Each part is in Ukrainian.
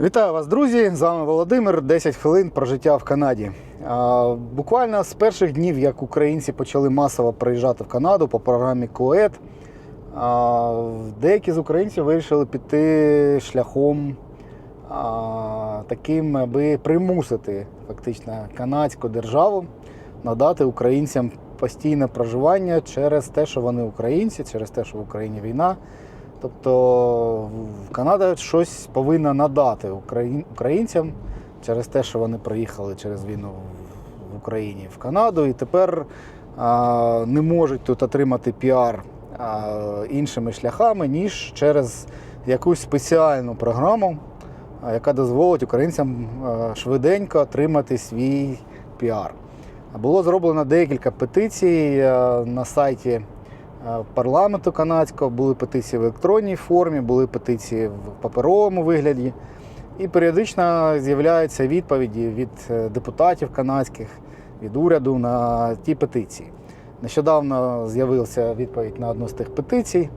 Вітаю вас, друзі! З вами Володимир. 10 хвилин про життя в Канаді. Буквально з перших днів, як українці почали масово приїжджати в Канаду по програмі КОЕД, деякі з українців вирішили піти шляхом таким, аби примусити фактично канадську державу надати українцям постійне проживання через те, що вони українці, через те, що в Україні війна. Тобто Канада щось повинна надати українцям через те, що вони приїхали через війну в- Україні в Канаду, і тепер а, не можуть тут отримати піар а, іншими шляхами, ніж через якусь спеціальну програму, яка дозволить українцям швиденько отримати свій піар. Було зроблено декілька петицій на сайті парламенту канадського, були петиції в електронній формі, були петиції в паперовому вигляді. І періодично з'являються відповіді від е, депутатів канадських, від уряду на ті петиції. Нещодавно з'явилася відповідь на одну з тих петицій,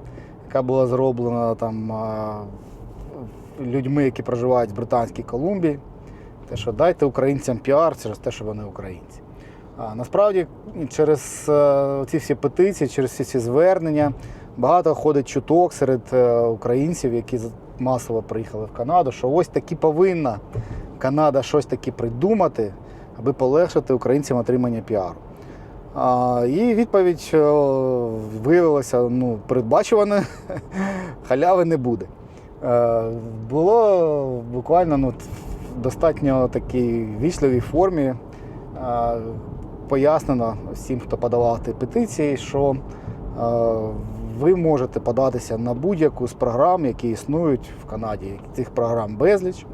яка була зроблена там людьми, які проживають в Британській Колумбії. Те, що дайте українцям піар через те, що вони українці. А насправді через е, ці всі петиції, через всі ці звернення багато ходить чуток серед е, українців, які масово приїхали в Канаду, що ось таки повинна Канада щось таки придумати, аби полегшити українцям отримання піару. А, і відповідь е, виявилася ну, передбачуваною, халяви не буде. Е, Було буквально ну, в достатньо такій вічливій формі пояснено всім, хто подавав ті петиції, що е, ви можете податися на будь-яку з програм, які існують в Канаді. Цих програм безліч.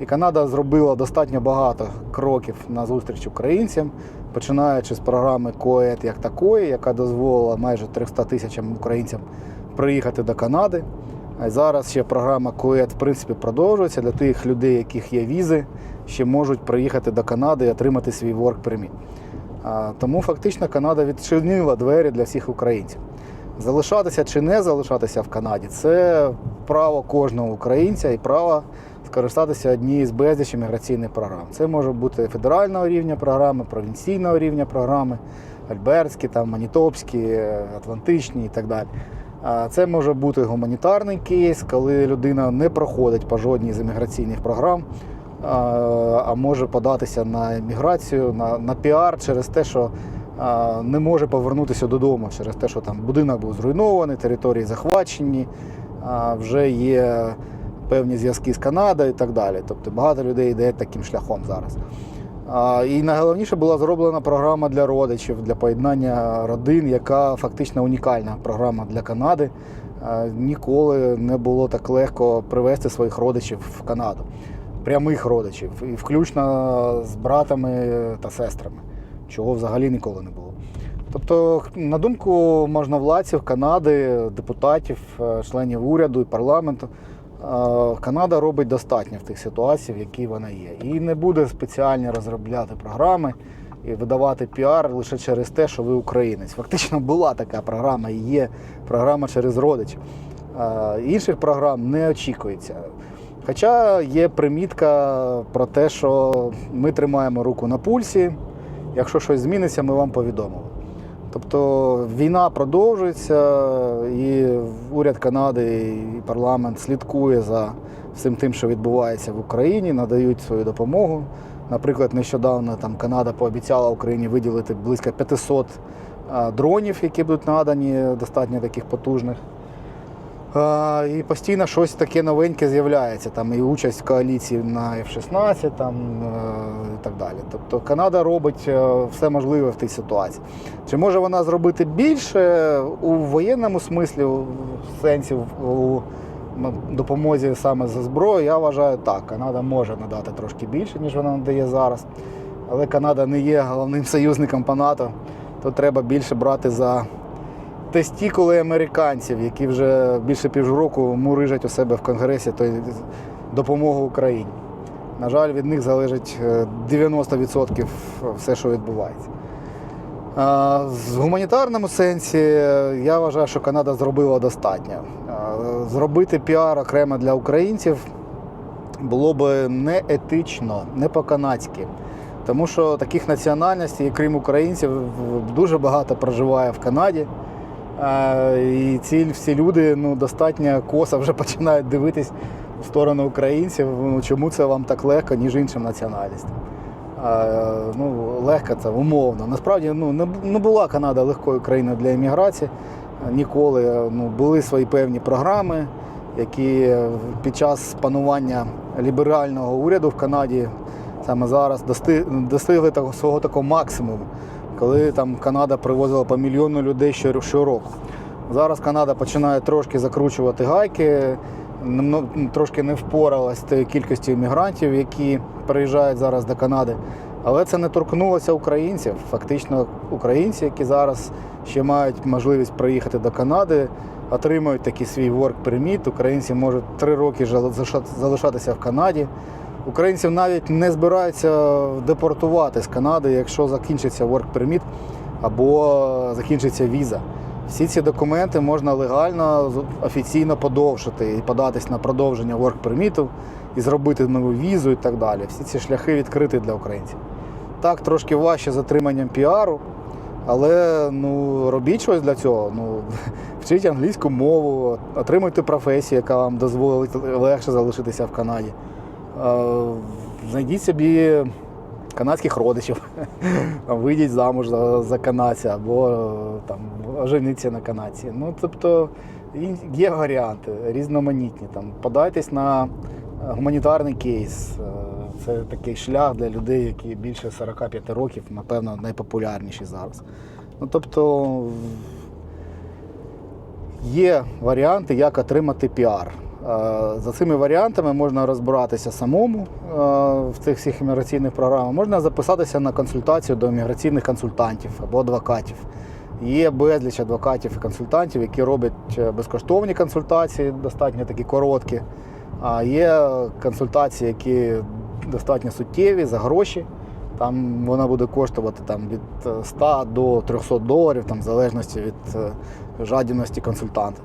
І Канада зробила достатньо багато кроків на зустріч українцям, починаючи з програми КОЕД як такої, яка дозволила майже 300 тисячам українцям приїхати до Канади. А зараз ще програма КОЕД в принципі продовжується для тих людей, яких є візи, ще можуть приїхати до Канади і отримати свій work permit. Тому фактично Канада відчинила двері для всіх українців. Залишатися чи не залишатися в Канаді це право кожного українця і право скористатися однією з безлічі міграційних програм. Це може бути федерального рівня програми, провінційного рівня програми, альбертські, там, манітопські, атлантичні і так далі. Це може бути гуманітарний кейс, коли людина не проходить по жодній з імміграційних програм, а може податися на еміграцію, на, на піар через те, що не може повернутися додому, через те, що там будинок був зруйнований, території захвачені, вже є певні зв'язки з Канадою і так далі. Тобто багато людей йде таким шляхом зараз. І найголовніше була зроблена програма для родичів, для поєднання родин, яка фактично унікальна програма для Канади. Ніколи не було так легко привезти своїх родичів в Канаду, прямих родичів, і включно з братами та сестрами, чого взагалі ніколи не було. Тобто, на думку можновладців Канади, депутатів, е, членів уряду і парламенту, е, Канада робить достатньо в тих ситуаціях, в які вона є. І не буде спеціально розробляти програми і видавати піар лише через те, що ви українець. Фактично була така програма і є програма через родичів. Е, Інших програм не очікується. Хоча є примітка про те, що ми тримаємо руку на пульсі. Якщо щось зміниться, ми вам повідомимо. Тобто війна продовжується, і уряд Канади і парламент слідкує за всім тим, що відбувається в Україні, надають свою допомогу. Наприклад, нещодавно там Канада пообіцяла Україні виділити близько 500 дронів, які будуть надані, достатньо таких потужних. І постійно щось таке новеньке з'являється. Там і участь в коаліції на F-16 там, е, і так далі. Тобто Канада робить е, все можливе в тій ситуації. Чи може вона зробити більше у воєнному смислі, в сенсі у допомозі саме за зброю? Я вважаю так. Канада може надати трошки більше, ніж вона надає зараз. Але Канада не є головним союзником по НАТО. То треба більше брати за тестікули американців, які вже більше півроку мурижать у себе в Конгресі той допомогу Україні. На жаль, від них залежить е, 90% все, що відбувається. В гуманітарному сенсі е, я вважаю, що Канада зробила достатньо. Зробити піар окремо для українців було б не етично, не по-канадськи. Тому що таких національностей, крім українців, дуже багато проживає в Канаді. І ці всі люди ну, достатньо косо вже починають дивитись в сторону українців. Ну, чому це вам так легко, ніж іншим національностям? Е, Ну, легко це умовно. Насправді ну, не, була Канада легкою країною для імміграції е, ніколи. Ну, були свої певні програми, які під час панування ліберального уряду в Канаді саме зараз достигли свого такого максимуму, коли там Канада привозила по мільйону людей щороку. Зараз Канада починає трошки закручувати гайки, трошки не впоралась з кількістю іммігрантів, які приїжджають зараз до Канади. Але це не торкнулося українців. Фактично, українці, які зараз ще мають можливість приїхати до Канади, отримують такий свій work permit. Українці можуть три роки залишатися в Канаді. Українців навіть не збираються депортувати з Канади, якщо закінчиться work permit або закінчиться віза. Всі ці документи можна легально офіційно подовжити і податись на продовження work permit і зробити нову візу і так далі. Всі ці шляхи відкриті для українців. Так, трошки важче з отриманням піару, але ну, робіть щось для цього. Ну, вчіть англійську мову, отримуйте професію, яка вам дозволить легше залишитися в Канаді. Е, Знайдіть собі канадських родичів, вийдіть замуж за, за канадця або е, там, оженіться на канадці. Ну, тобто є варіанти різноманітні. Там, подайтесь на гуманітарний кейс. Е, Це такий шлях для людей, які більше 45 років, напевно, найпопулярніші зараз. Ну, тобто є варіанти, як отримати піар. Е, За цими варіантами можна розбиратися самому е, в цих всіх імміграційних програмах. Можна записатися на консультацію до імміграційних консультантів або адвокатів. Є безліч адвокатів і консультантів, які роблять е, безкоштовні консультації, достатньо такі короткі. А є консультації, які достатньо суттєві за гроші. Там вона буде коштувати там, від е, 100 до 300 доларів, там, в залежності від жадібності консультанта.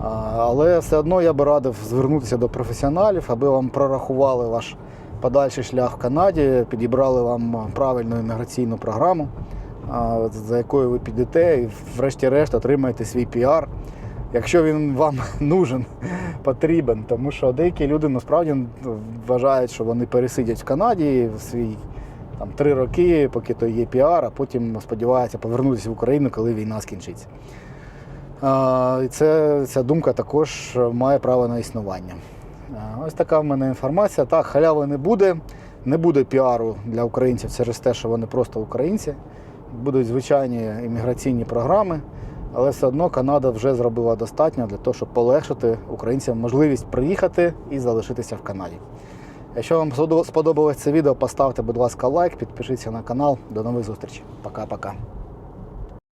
Але все одно я би радив звернутися до професіоналів, аби вам прорахували ваш подальший шлях в Канаді, підібрали вам правильну імміграційну програму, за якою ви підете, і врешті-решт отримаєте свій піар. Якщо він вам нужен, потрібен, тому що деякі люди насправді вважають, що вони пересидять в Канаді в свій там, три роки, поки то є піар, а потім сподіваються повернутися в Україну, коли війна скінчиться. І це, ця думка також має право на існування. Ось така в мене інформація. Так, халяви не буде. Не буде піару для українців через те, що вони просто українці. Будуть звичайні імміграційні програми, але все одно Канада вже зробила достатньо для того, щоб полегшити українцям можливість приїхати і залишитися в Канаді. Якщо вам сподобалось це відео, поставте, будь ласка, лайк, підпишіться на канал. До нових зустрічей. Пока-пока.